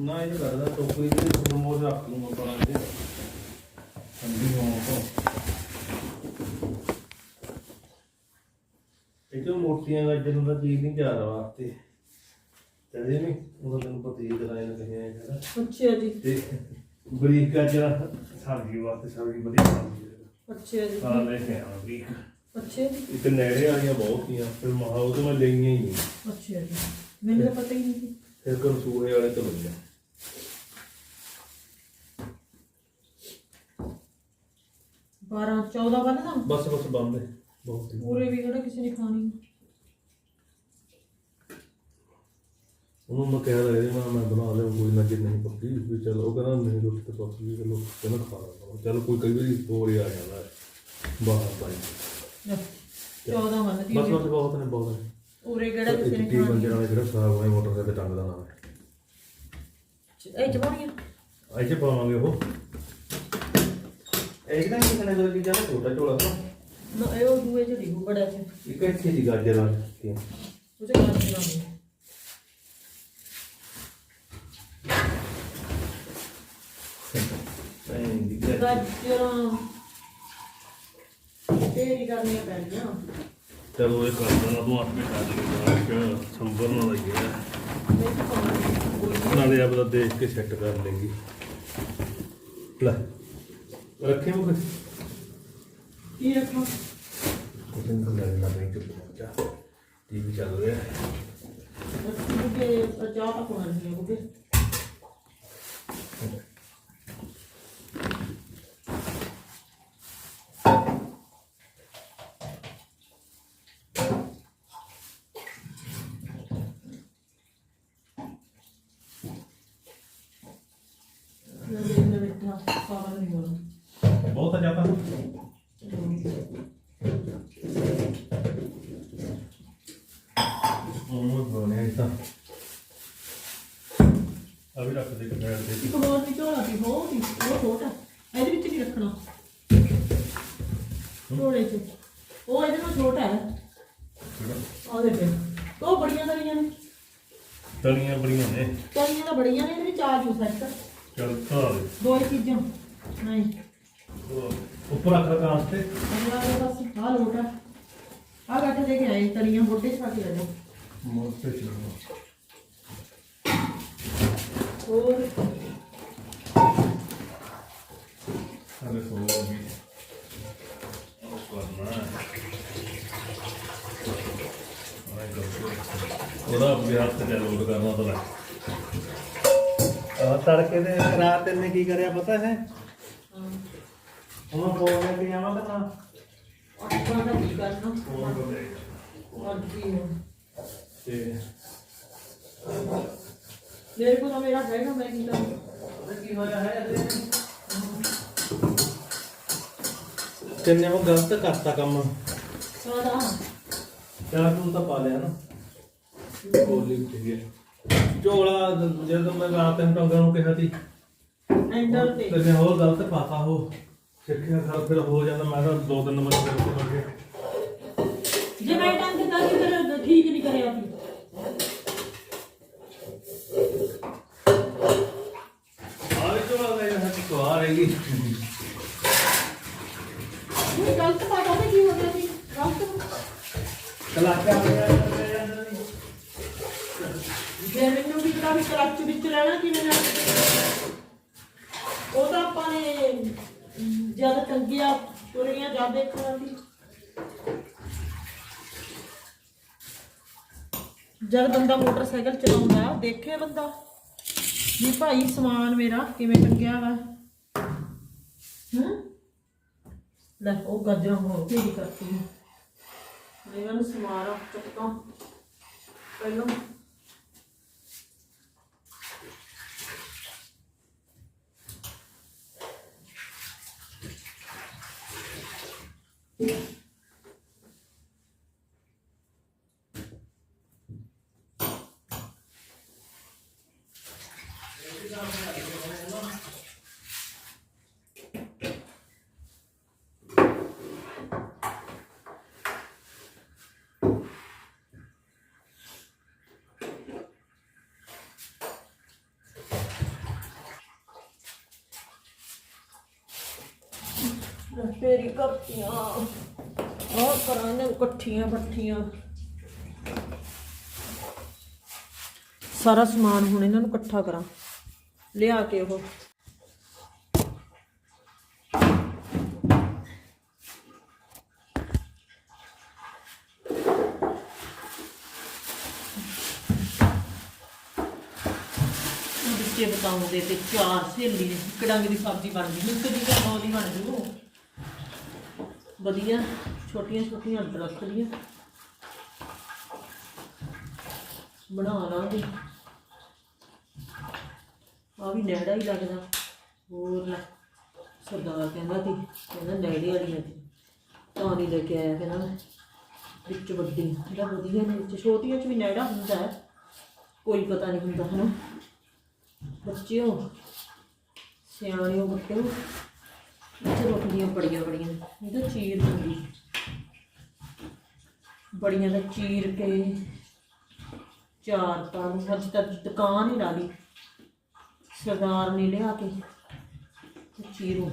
ਨਾ ਇਹ ਕਰਦਾ ਟੋਕਰੀ ਦੇ ਵਿੱਚ ਮੋਰ ਰੱਖ ਲੂੰਗਾ ਪਰਾਂ ਦੇ ਠੰਡੀ ਹੋਣ ਤੋਂ। ਇਹ ਜੋ ਮੋਟੀਆਂ ਗਾਜਰ ਨੂੰ ਤਾਂ ਚੀਜ਼ ਨਹੀਂ ਤਿਆਰ ਵਾਸਤੇ? ਚਲੇ ਨਹੀਂ ਉਹਦਾ ਤੈਨੂੰ ਪਤਾ ਹੀ ਕਰਾਇਆ ਨਾ ਕਹੇ ਹੈਗਾ ਅੱਛਾ ਜੀ। ਤੇ ਬਰੀਕ ਗਾਜਰ ਸਬਜ਼ੀ ਵਾਸਤੇ ਸਬਜ਼ੀ ਵਧੀਆ ਬਣਦੀ ਹੈ। ਅੱਛਾ ਜੀ। ਸਾਰਾ ਲੈ ਕੇ ਆਵਾਂ ਬਰੀਕ। ਅੱਛਾ ਜੀ। ਨੇੜੇ ਵਾਲੀਆਂ ਬਹੁਤ ਸੀਆਂ ਫਿਰ ਮਹਾ ਉਹ ਤੋਂ ਮੈਂ ਲਈਆਂ ਹੀ ਨਹੀਂ। ਅੱਛਾ ਜੀ। ਮੈਨੂੰ ਤਾਂ ਪਤਾ ਹੀ ਨਹੀਂ। ਸੀ ਫਿਰ ਕਨਸੂਹੇ ਵਾਲੇ ਤੋਂ ਲਈਆਂ। ਬਾਰਾਂ 14 ਬੰਨਦਾ ਬਸ ਬਸ ਬੰਦ ਹੈ। ਬਹੁਤ ਹੀ ਪੂਰੇ ਵੀ ਕਿਹੜਾ ਕਿਸੇ ਨੇ ਖਾਣੀ ਉਹਨੂੰ ਮੈਂ ਕਹਿ ਰਿਹਾ ਮੈਂ ਮੈਂ ਬਣਾ ਲਿਆ ਕੋਈ ਨਾ ਜਿੰਨੀ ਨਹੀਂ ਪੱਕੀ ਵੀ ਚਲ। ਉਹ ਕਹਿੰਦਾ ਨਹੀਂ ਰੋਟੀ ਤਾਂ ਪੱਕੀ ਵੀ ਚਲੋ ਕਹਿੰਦਾ ਖਾ ਲਾ ਚਲ ਕੋਈ ਕਈ ਵਾਰੀ ਹੋਰ ਹੀ। ਆ ਜਾਂਦਾ ਹੈ। ਬਾਹਰ ਪਾਈ 14 ਬੰਨਦੀ ਬਸ ਬਸ ਬਹੁਤ ਨੇ ਬਹੁਤ ਨੇ। ਪੂਰੇ ਕਿਹੜਾ ਕਿਸੇ ਨੇ ਟੀ ਬੰਦੇ ਨਾਲ ਜਿਹੜਾ ਸਾਗ ਹੋਏ ਮੋਟਰ ਤੇ ਟੰਗ ਦਾ ਨਾਮ ਹੈ ਖਾਣੀ ਇਹ ਜਮਾਉਣੀਆਂ ਅੱਜ ਪਾਵਾਂਗੇ ਉਹ। ਇੱਕ ਤਾਂ ਕਿਸੇ ਨੇ ਜੋ ਚੀਜ਼ਾਂ ਦਾ ਛੋਟਾ ਝੋਲਾ ਨਾ ਨਾ ਇਹ ਉਹ ਦੂਏ ਚ ਡਿਗੂ ਬੜਾ ਚ ਇੱਕ ਇੱਥੇ ਦੀ ਗਾਜਰ ਆ। ਕੇ ਉਹ ਚ ਕੰਮ ਚਲਾਉਂਦੇ ਨਹੀਂ ਦੀ ਗਾਜਰ। ਗਾਜਰਾਂ। ਤੇਰੀ ਕਰਨੀਆਂ ਪੈਣੀਆਂ ਚਲੋ ਇਹ ਕਰ ਦੇਣਾ ਤੂੰ ਆਪੇ ਕਰ ਲਈ ਕਿ ਸੰਭਰ ਨਾ ਨਾਲੇ ਆਪਦਾ ਦੇਖ ਕੇ ਸੈੱਟ ਕਰ ਲੇਂਗੀ। ਲੈ। ਰੱਖੇ ਮੁਕ ਕੀ ਰੱਖਾਂ? ਕੁਝ ਨਹੀਂ ਲੈ ਲੈਣਾ ਨਹੀਂ ਚੁੱਪ ਜਾ। ਟੀਵੀ ਚੱਲ ਰਿਹਾ ਕਿਉਂਕਿ ਚਾਹ ਤਾਂ ਕੋਣ ਨਹੀਂ ਹੋਗੇ ਮੈਂ ਦੇਖਣਾ ਬੈਠਾ ਪਾਵਰ ਨਹੀਂ ਹੋਣਾ ਬਹੁਤ ਆ ਜਾਤਾ ਉਹ ਬੋਲੇ ਇਦਾਂ ਆ ਵੀ ਰੱਖ ਦੇ ਕੰਪਿਊਟਰ ਤੇ ਇੱਕ ਹੋਰ ਵੀ ਝੋਲਾ ਵੀ ਬਹੁਤ ਹੀ ਉਹ ਛੋਟਾ ਇਹਦੇ ਵਿੱਚ ਨਹੀਂ ਰੱਖਣਾ ਝੋਲੇ 'ਚ ਉਹ ਇਹਦੇ ਨਾਲ ਛੋਟਾ ਹੈ ਦੇ ਤੇ ਉਹ ਬੜੀਆਂ ਤਲੀਆਂ ਨੇ। ਤਲੀਆਂ ਬੜੀਆਂ ਨੇ। ਤਲੀਆਂ ਤਾਂ ਬੜੀਆਂ ਨੇ ਇਹਦੇ ਆ ਜੂ ਸੈੱਟ ਚੱਲ ਖਾ ਦੇ ਦੋ ਹੀ ਚੀਜ਼ਾਂ। ਨਹੀਂ। ਉਹ ਉੱਪਰ ਰੱਖ ਲਾ ਕਾਂਸ ਤੇ। ਅਗਲਾ ਉਹ ਬਸ ਆ ਲੋਟਾ ਆ। ਗੱਠ ਦੇ ਕੇ ਆਏ ਤਲੀਆਂ 'ਚ ਪਾ ਕੇ ਮੋਰ ਤੇ ਚਲੋ ਹੋਰ। ਅਰੇ ਸੋ ਵੀ ਉਹ ਕਰਨਾ ਆਈ ਗੱਲ ਉਹਦਾ ਤੇ ਲੋਡ ਕਰਨਾ ਤਾਂ ਲੈ ਆ ਤੜਕੇ ਦੇ ਰਾਤ ਨੇ ਕੀ ਕਰਿਆ ਪਤਾ ਹੈ ਹਾਂ ਉਹਨਾਂ ਫੋਨ ਲੈ ਕੇ ਆਵਾਂ ਤਾਂ ਦਾ ਕੀ ਕਰਨਾ ਫੋਨ ਕਰ ਲੈ ਅੱਜ ਕੀ ਹੋ ਤੇ ਮੇਰੇ ਕੋਲ ਮੇਰਾ ਹੈਗਾ ਮੈਂ ਕੀ ਕਰਾਂ? ਕੀ ਹੋਇਆ ਹੈ ਤੈਨੇ ਉਹ ਗਲਤ ਕਰਤਾ ਕੰਮ। ਸਾਦਾ ਚਾਹ ਤੂੰ ਤਾਂ ਪਾ ਲਿਆ ਨਾ। ਬੋਲੀ ਉੱਠ ਗਿਆ ਝੋਲਾ ਜਦੋਂ ਮੈਂ ਰਾਤ ਨੂੰ ਟੰਗਾਂ ਨੂੰ ਕਿਹਾ ਸੀ ਐਂਡਰ ਤੇ। ਤੇ ਹੋਰ ਗਲਤ ਪਾਤਾ ਉਹ। ਸਿੱਖਿਆ ਖਰ ਫਿਰ ਹੋ ਜਾਂਦਾ ਮੈਂ ਤਾਂ ਦੋ ਤਿੰਨ ਨੰਬਰ ਫਿਰ ਉੱਤੇ ਲੱਗੇ ਜੇ ਮੈਂ ਟੰਗ ਦਿੱਤਾ ਸੀ ਫਿਰ ਠੀਕ ਨਹੀਂ ਕਰਿਆ ਸੀ। ਆਹ ਝੋਲਾ ਦਾ ਇਹ ਹੱਥ ਸਵਾਰ ਹੈਗੀ ਇਹ ਗਲਤ ਪਾਤਾ ਤਾਂ ਕੀ ਹੋ ਗਿਆ ਸੀ? ਗਲਤ। ਕਲਾਕਾ ਜੇ ਮੈਨੂੰ ਵੀ ਕਿਹਾ ਵੀ ਕਲੱਚ ਕਿਵੇਂ ਲੈਣਾ? ਉਹ ਤਾਂ ਆਪਾਂ ਨੇ ਜਦ ਟੰਗਿਆ ਤੁਰੀਆਂ ਜਦ ਦੇਖਣਾ ਸੀ। ਜਦ ਬੰਦਾ ਮੋਟਰਸਾਈਕਲ ਚਲਾਉਂਦਾ ਦੇਖੇ ਬੰਦਾ? ਵੀ ਭਾਈ, ਸਮਾਨ ਮੇਰਾ ਕਿਵੇਂ ਟੰਗਿਆ ਵਾ? ਹੂੰ? ਲੈ, ਉਹ ਗਾਜਰਾਂ ਹੋ ਕੀ ਕਰਤੀ ਹੈ ਇਹਨਾਂ ਨੂੰ ਸਮਾਰਾ ਚੁੱਕਾਂ ਪਹਿਲਾਂ Yeah. ਤੇਰੀ ਕਰਤੀਆਂ। ਉਹ ਕਰਾਂ ਇਕੱਠੀਆਂ ਬੱਠੀਆਂ ਸਾਰਾ ਸਮਾਨ ਹੁਣ ਇਹਨਾਂ ਨੂੰ ਇਕੱਠਾ ਕਰਾਂ। ਲਿਆ ਕੇ ਉਹ। ਵਿੱਚੇ ਬਤਾਉਂਦੇ ਤੇ ਚਾਰ ਸਹੇਲੀ ਨੇ। ਦੀ ਸਬਜ਼ੀ ਬਣ ਗਈ। ਇੱਕ ਦੀ ਤਾਂ ਨੌ ਦੀ ਬਣ ਜੂ। ਵਧੀਆ, ਛੋਟੀਆਂ ਛੋਟੀਆਂ ਦਰਖਤ ਦੀਆਂ। ਬਣਾ ਲਾਂਗੇ। ਆ ਵੀ ਨੇੜਾ ਹੀ ਲੱਗਦਾ। ਹੋਰ ਲੈ, ਸਰਦਾਰ ਕਹਿੰਦਾ ਸੀ, ਕਹਿੰਦਾ ਨੇੜੇ ਵਾਲੀਆਂ ਸੀ ਤਾਂ ਨਹੀਂ ਲੈ ਕੇ ਆਇਆ ਕਹਿੰਦਾ ਮੈਂ। ਵਿੱਚ ਵੱਡੀ, ਜਿਹੜਾ ਵਧੀਆ ਨੇ ਵਿੱਚ, ਛੋਟੀਆਂ ਚ ਵੀ ਨੇੜਾ ਹੁੰਦਾ ਹੈ। ਕੋਈ ਪਤਾ ਨਹੀਂ ਹੁੰਦਾ ਹਨਾ ਬੱਚਿਓ, ਸਿਆਣਿਓ ਬੱਚਿਓ ਇੱਥੇ ਰੁਕਦੀਆਂ ਬੜੀਆਂ ਬੜੀਆਂ ਇਹ ਤਾਂ ਚੀਰ ਦਿੰਦੀ ਬੜੀਆਂ ਦਾ ਚੀਰ ਕੇ ਚਾਰ ਤਾਂ ਅੱਜ ਤੱਕ ਦੁਕਾਨ ਹੀ ਲਾ ਲਈ। ਸਰਦਾਰ ਨੇ ਲਿਆ ਕੇ ਚੀਰੋ।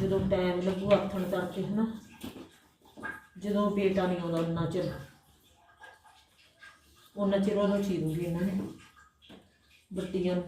ਜਦੋਂ ਟਾਈਮ ਲੱਗੂ ਆਥਣ ਕਰਕੇ ਹਨਾ, ਜਦੋਂ ਬੇਟਾ ਨਹੀਂ ਆਉਂਦਾ ਉਹਨਾਂ ਚਿਰ। ਉਹਨਾਂ ਚਿਰ ਉਹਨੂੰ ਚੀਰੂਗੀ ਇਹਨਾਂ ਨੇ। ਬੱਤੀਆਂ ਨੂੰ।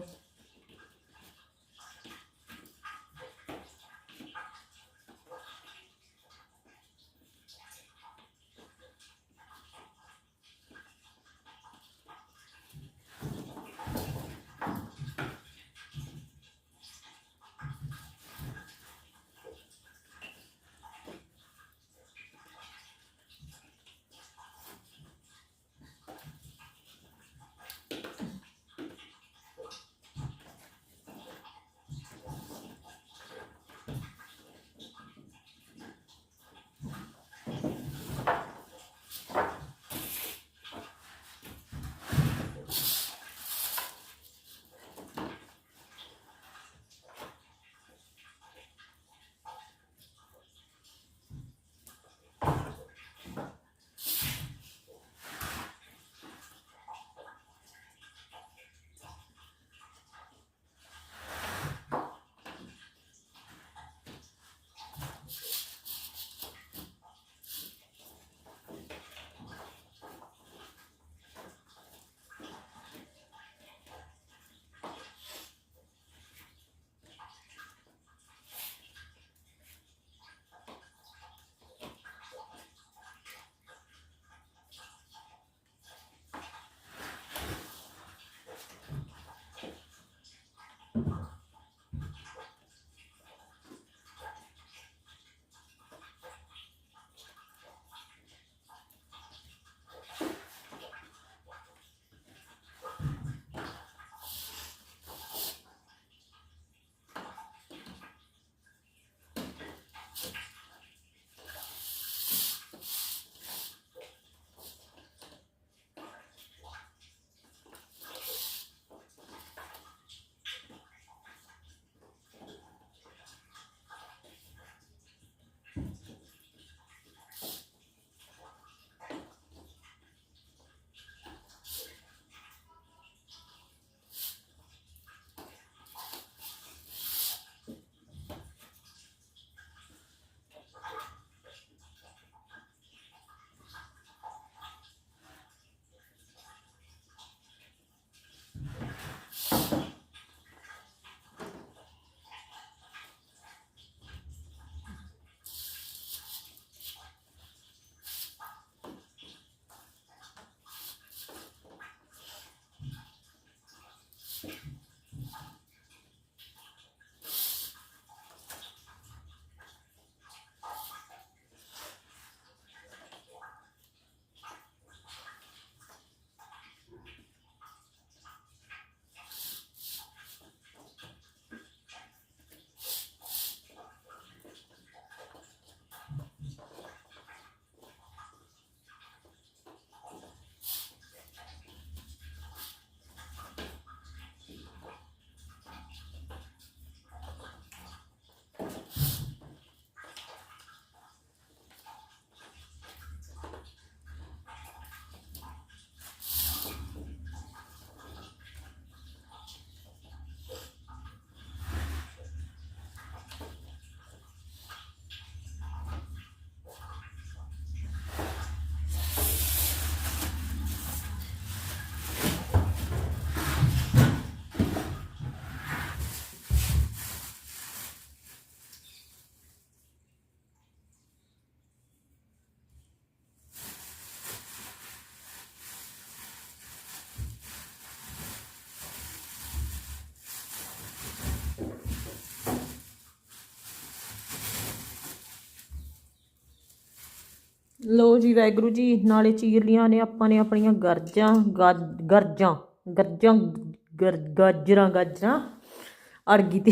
ਲੋ ਜੀ ਵੈਗਰੂ ਜੀ, ਨਾਲੇ ਚੀਰ ਲੀਆਂ ਨੇ, ਆਪਾਂ ਨੇ ਆਪਣੀਆਂ ਗਰਜਾਂ ਗਾਜ- ਗਰਜਾਂ ਗਰਜਾਂ, ਗਰ- ਗਾਜਰਾਂ ਗਾਜਰਾਂ ਅਰਗੀ ਤੇ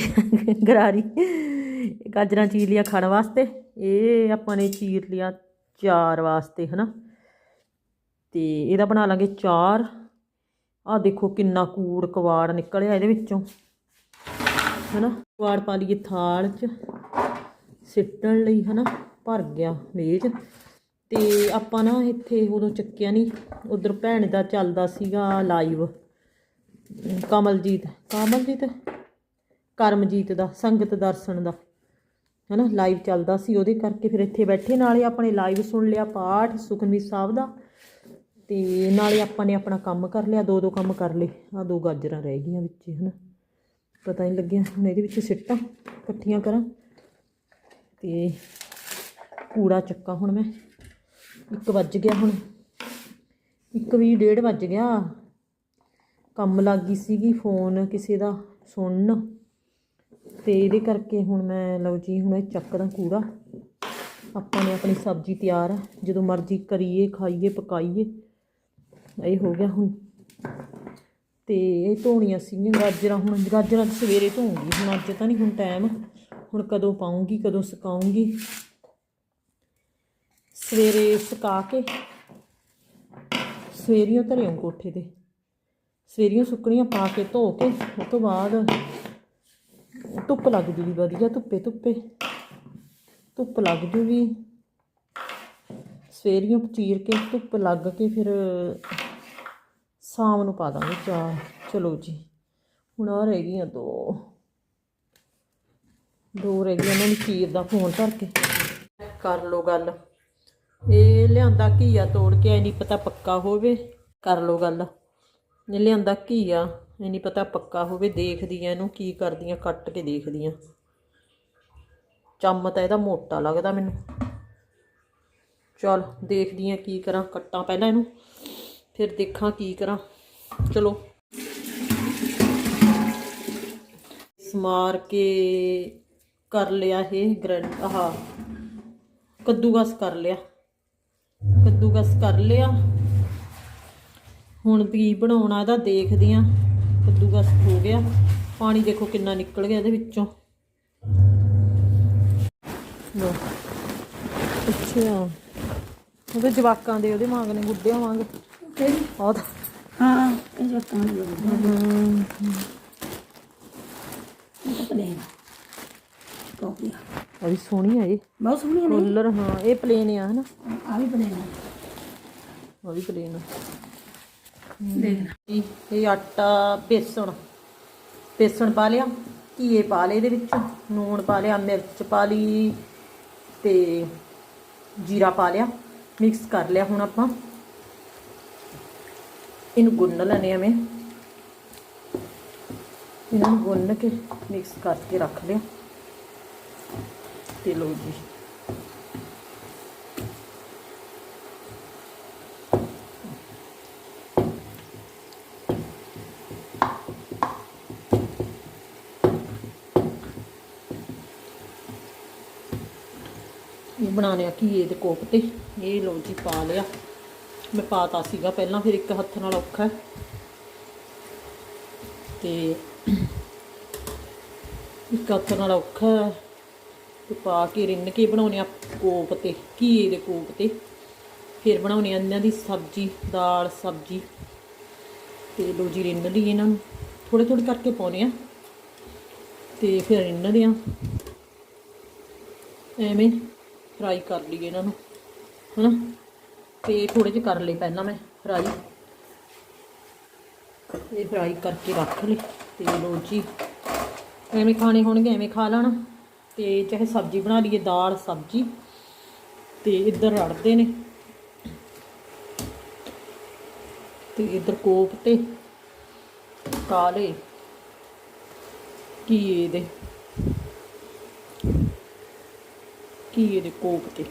ਗਰਾਰੀ, ਗਾਜਰਾਂ ਚੀਰ ਲੀਆਂ ਖਾਣ ਵਾਸਤੇ। ਇਹ ਆਪਾਂ ਨੇ ਚੀਰ ਲਿਆ ਚਾਰ ਵਾਸਤੇ, ਹਨਾ? ਤੇ ਇਹਦਾ ਬਣਾ ਲਾਂਗੇ ਚਾਰ। ਆਹ ਦੇਖੋ ਕਿੰਨਾ ਕੂੜ ਕਵਾੜ ਨਿਕਲਿਆ ਇਹਦੇ ਵਿੱਚੋਂ, ਹਨਾ? ਕਵਾੜ ਪਾ ਲਈਏ ਥਾਲ 'ਚ, ਸਿੱਟਣ ਲਈ, ਹਨਾ? ਭਰ ਗਿਆ ਮੇਜ਼। ਤੇ ਆਪਾਂ ਨਾ ਇੱਥੇ ਉਦੋਂ ਚੱਕਿਆ ਨਹੀਂ ਉਧਰ ਭੈਣ ਦਾ ਚੱਲਦਾ ਸੀਗਾ ਲਾਈਵ ਕਮਲਜੀਤ ਕਮਲਜੀਤ? ਕਰਮਜੀਤ ਦਾ, ਸੰਗਤ ਦਰਸ਼ਨ ਦਾ। ਹਨਾ ਲਾਈਵ ਚੱਲਦਾ ਸੀ ਉਹਦੇ ਕਰਕੇ ਫਿਰ ਇੱਥੇ ਬੈਠੇ, ਨਾਲੇ ਆਪਣੇ ਲਾਈਵ ਸੁਣ ਲਿਆ ਪਾਠ ਸੁਖਮਨੀ ਸਾਹਿਬ ਦਾ। ਤੇ ਨਾਲੇ ਆਪਾਂ ਨੇ ਆਪਣਾ ਕੰਮ ਕਰ ਲਿਆ ਦੋ ਦੋ ਕੰਮ ਕਰ ਲਏ। ਆ ਦੋ ਗਾਜਰਾਂ ਰਹਿ ਗਈਆਂ ਵਿੱਚ, ਹਨਾ। ਪਤਾ ਨਹੀਂ ਲੱਗਿਆ ਹੁਣ ਇਹਦੇ ਵਿੱਚ ਸਿੱਟਾਂ ਇਕੱਠੀਆਂ ਕਰਾਂ। ਤੇ ਕੂੜਾ ਚੱਕਾ ਹੁਣ ਮੈਂ। ਇੱਕ ਵੱਜ ਗਿਆ ਹੁਣ। ਇੱਕ ਵੀ ਡੇਢ ਵੱਜ ਗਿਆ। ਕੰਮ ਲੱਗ ਗਈ ਸੀਗੀ ਫੋਨ ਕਿਸੇ ਦਾ ਸੁਣਨ। ਤੇ ਇਹਦੇ ਕਰਕੇ ਹੁਣ ਮੈਂ, ਲਓ ਜੀ, ਹੁਣ ਇਹ ਚੱਕਦਾ ਕੂੜਾ। ਆਪਾਂ ਨੇ ਆਪਣੀ ਸਬਜ਼ੀ ਤਿਆਰ ਆ। ਜਦੋਂ ਮਰਜ਼ੀ ਕਰੀਏ, ਖਾਈਏ, ਪਕਾਈਏ। ਇਹ ਹੋ ਗਿਆ ਹੁਣ। ਤੇ ਇਹ ਧੋਣੀਆਂ ਸੀਗੀਆਂ ਗਾਜਰਾਂ। ਹੁਣ ਗਾਜਰਾਂ ਸਵੇਰੇ ਧੋਉਂਗੀ ਹੁਣ ਅੱਜ ਤਾਂ ਨਹੀਂ, ਹੁਣ ਟਾਈਮ ਹੁਣ ਕਦੋਂ ਪਾਉਂਗੀ ਕਦੋਂ ਸੁਕਾਉਂਗੀ ਸਵੇਰੇ ਸੁਕਾ ਕੇ, ਸਵੇਰੀਓ ਧਰਿਓ ਕੋਠੇ ਤੇ। ਸਵੇਰੀਆਂ ਸੁੱਕਣੀਆਂ ਪਾ ਕੇ ਧੋ ਕੇ ਉਸ ਤੋਂ ਬਾਅਦ ਧੁੱਪ ਲੱਗ ਜੂਗੀ, ਵਧੀਆ ਧੁੱਪੇ ਧੁੱਪੇ। ਧੁੱਪ ਲੱਗ ਜੂਗੀ। ਸਵੇਰੀਓ ਚੀਰ ਕੇ, ਧੁੱਪ ਲੱਗ ਕੇ ਫਿਰ ਸ਼ਾਮ ਨੂੰ ਪਾ ਦਾਂਗੇ ਚਾਹ। ਚਲੋ ਜੀ, ਹੁਣ ਆ ਰਹਿ ਗਈਆਂ ਦੋ। ਦੋ ਰਹਿ ਗਈਆਂ, ਉਹਨਾਂ ਨੂੰ ਚੀਰ ਦਾ ਫੋਨ ਧਰ ਕੇ। ਕਰ ਲੋ ਗੱਲ। ਇਹ ਲਿਆਂਦਾ ਘੀਆ ਤੋੜ ਕੇ, ਐ ਨਹੀਂ ਪਤਾ ਪੱਕਾ ਹੋਵੇ। ਕਰ ਲੋ ਗੱਲ। ਇਹ ਲਿਆਂਦਾ ਘੀਆ ਇਹ ਨਹੀਂ ਪਤਾ ਪੱਕਾ ਹੋਵੇ। ਦੇਖਦੀ ਆ ਇਹਨੂੰ ਕੀ ਕਰਦੀਆਂ, ਕੱਟ ਕੇ ਦੇਖਦੀਆਂ। ਚੰਮ ਤਾਂ ਇਹਦਾ ਮੋਟਾ ਲੱਗਦਾ ਮੈਨੂੰ। ਚਲ, ਦੇਖਦੀ ਆ ਕੀ ਕਰਾਂ, ਕੱਟਾਂ ਪਹਿਲਾਂ ਇਹਨੂੰ, ਫਿਰ ਦੇਖਾਂ ਕੀ ਕਰਾਂ। ਚਲੋ। ਸਮਾਰ ਕੇ ਕਰ ਲਿਆ ਇਹ ਗ੍ਰੈਂਡ ਆਹ, ਕੱਦੂਕਸ ਕਰ ਲਿਆ। ਕੱਦੂਕਸ ਕਰ ਲਿਆ। ਹੁਣ ਕੀ ਬਣਾਉਣਾ ਇਹਦਾ ਦੇਖਦੇ ਆ। ਕੱਦੂਕਸ ਹੋ ਗਿਆ। ਪਾਣੀ ਦੇਖੋ ਕਿੰਨਾ ਨਿਕਲ ਗਿਆ ਇਹਦੇ ਵਿੱਚੋਂ। ਲੋ ਅੱਛਾ ਉਹਦੇ ਜਵਾਕਾਂ ਦੇ ਉਹਦੇ ਮੰਗ ਨੇ ਗੁੱਡਿਆਂ ਵਾਂਗ ਆਹ ਹਾਂ ਇਹ ਜੋ ਕੰਮ ਲੱਗਦਾ ਇਹ ਤਾਂ ਪਲੇਨ। ਕਾਪੀ ਆ ਵੀ ਸੋਹਣੀ ਆ ਇਹ। ਬਹੁਤ ਸੋਹਣੀ ਹੈ ਰੋਲਰ ਹਾਂ ਇਹ ਪਲੇਨ ਆ ਹਨਾ? ਆ ਵੀ ਪਲੇਨ ਉਹ ਵੀ ਪਲੇਨ ਆ। ਦੇਖ। ਜੀ, ਇਹ ਆਟਾ ਬੇਸਣ। ਬੇਸਣ ਪਾ ਲਿਆ ਘੀਏ ਪਾ ਲਏ ਇਹਦੇ ਵਿੱਚ ਨੂਣ ਪਾ ਲਿਆ ਮਿਰਚ ਪਾ ਲਈ ਤੇ ਜੀਰਾ ਪਾ ਲਿਆ। ਮਿਕਸ ਕਰ ਲਿਆ ਹੁਣ ਆਪਾਂ। ਇਹਨੂੰ ਗੁੰਨ ਲੈਣੇ ਆ ਮੈਂ। ਇਹਨਾਂ ਨੂੰ ਗੁੰਨ ਕੇ ਮਿਕਸ ਕਰਕੇ ਰੱਖ ਲਿਆ। ਤੇ ਲਓ ਜੀ ਇਹ ਬਣਾਉਣੇ ਘੀਏ ਦੇ ਕੋਫਤੇ? ਇਹ ਲਓ ਜੀ, ਪਾ ਲਿਆ। ਮੈਂ ਪਾਤਾ ਸੀਗਾ ਪਹਿਲਾਂ, ਫਿਰ ਇੱਕ ਹੱਥ ਨਾਲ ਔਖਾ ਤੇ ਇੱਕ ਹੱਥ ਨਾਲ ਔਖਾ ਤੇ ਪਾ ਕੇ ਰਿੰਨ ਕੇ ਬਣਾਉਣੇ ਆ ਕੋਪ 'ਤੇ, ਘੀਏ ਦੇ ਕੋਪ 'ਤੇ। ਫਿਰ ਬਣਾਉਣੇ ਆ ਇਹਨਾਂ ਦੀ ਸਬਜ਼ੀ, ਦਾਲ, ਸਬਜ਼ੀ। ਤੇ ਲਓ ਜੀ ਰਿੰਨ ਲਈ ਇਹਨਾਂ ਨੂੰ। ਥੋੜੇ ਥੋੜੇ ਕਰਕੇ ਪਾਉਣੇ ਆ। ਤੇ ਫਿਰ ਰਿੰਨਦੇ ਆ। ਐਵੇਂ ਫਰਾਈ ਕਰ ਲਈਏ ਇਹਨਾਂ ਨੂੰ, ਹਨਾ? ਤੇ ਥੋੜੇ ਜਿਹੇ ਕਰ ਲਏ ਪਹਿਲਾਂ ਮੈਂ ਫਰਾਈ। ਇਹ ਫਰਾਈ ਕਰਕੇ ਰੱਖ ਲਈ ਤੇ ਲੋ ਜੀ, ਐਵੇਂ ਖਾਣੇ ਹੋਣਗੇ, ਐਵੇਂ ਖਾ ਲੈਣਾ। ਤੇ ਚਾਹੇ ਸਬਜ਼ੀ ਬਣਾ ਲਈਏ, ਦਾਲ, ਸਬਜ਼ੀ ਤੇ ਇੱਧਰ ਰੜਦੇ ਨੇ। ਤੇ ਇੱਧਰ ਕੋਫਤੇ, ਕਾਲੇ, ਘੀਏ ਦੇ ਘੀਏ ਦੇ ਕੋਫਤੇ।